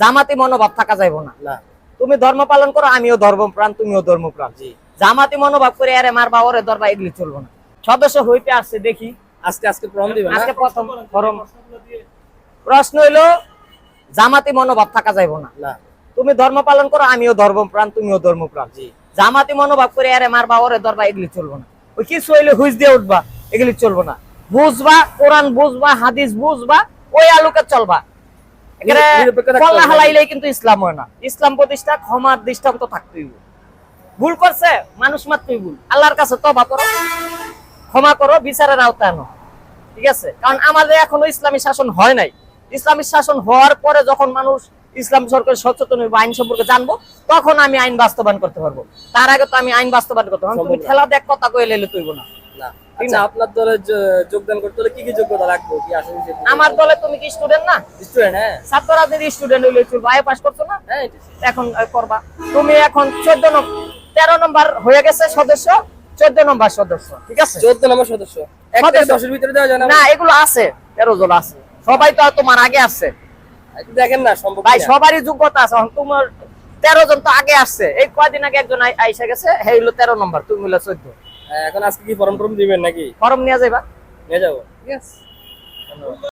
জামাতি মনোভাব থাকা যাইব না। তুমি ধর্ম পালন করো আমিও ধর্মপ্রাণ তুমিও ধর্মপ্রাণ। জি। জামাতি মনোভাব করে আরে মারবা ওরে ধরবা এগুলি চলবো না। সদস্য হইতে আসছে দেখি। আজকে আজকে দিবেন আজকে প্রথম ফরম প্রশ্ন হইল জামাতি মনোভাব থাকা যাইব না। তুমি ধর্ম পালন করো আমিও ধর্মপ্রাণ তুমিও ধর্মপ্রাণ। জি। জামাতি মনোভাব করে আরে মারবা ওরে ধরবা এগুলি চলবো না। ওই কিছু হইলে হুইজ দিয়ে উঠবা এগুলি চলবো না। বুঝবা কোরআন বুঝবা হাদিস বুঝবা ওই আলোকে চলবা। এখানে কিন্তু ইসলাম হয় না। ইসলাম প্রতিষ্ঠা ক্ষমার দৃষ্টান্ত থাকতেই ভুল করছে মানুষ মাত্রই ভুল। আল্লাহর কাছে তবা করো ক্ষমা করো বিচারের আওতায় আনো। ঠিক আছে? কারণ আমাদের এখনও ইসলামী শাসন হয় নাই। ইসলামী শাসন হওয়ার পরে যখন মানুষ ইসলাম সরকার সচেতন হইব আইন সম্পর্কে জানব তখন আমি আইন বাস্তবায়ন করতে পারব। তার আগে তো আমি আইন বাস্তবায়ন করতে পারব তুমি। খেলা দেখ কথা কয়ে লেলে তুইব না। না। আচ্ছা আপনার দলে যোগদান করতে হলে কি কি যোগ্যতা রাখব? কি আসলে আমার দলে তুমি কি স্টুডেন্ট না? স্টুডেন্ট হ্যাঁ। ছাত্র রাজনীতি স্টুডেন্ট হইলে চলবো আয় পাস করছ না? হ্যাঁ এখন করবা। তুমি এখন চোদ্দ নম্বর তেরো নম্বর হয়ে গেছে সদস্য চোদ্দ নম্বর সদস্য ঠিক আছে? চোদ্দ নম্বর সদস্য। এক দশের ভিতরে দেওয়া যায় না? না এগুলো আছে তেরো জন আছে। সবাই তো আর তোমার আগে আসছে। দেখেন না সম্ভব ভাই সবারই যোগ্যতা আছে। তোমার তেরো জন তো আগে আসছে। এই কয়দিন আগে একজন আইসা গেছে? হে হইল তেরো নম্বর তুমি হইল চোদ্দ। হ্যাঁ, এখন আজকে কি ফর্ম টর্ম দিবেন নাকি? ফর্ম নিয়ে যাইবা। নিয়ে যাব?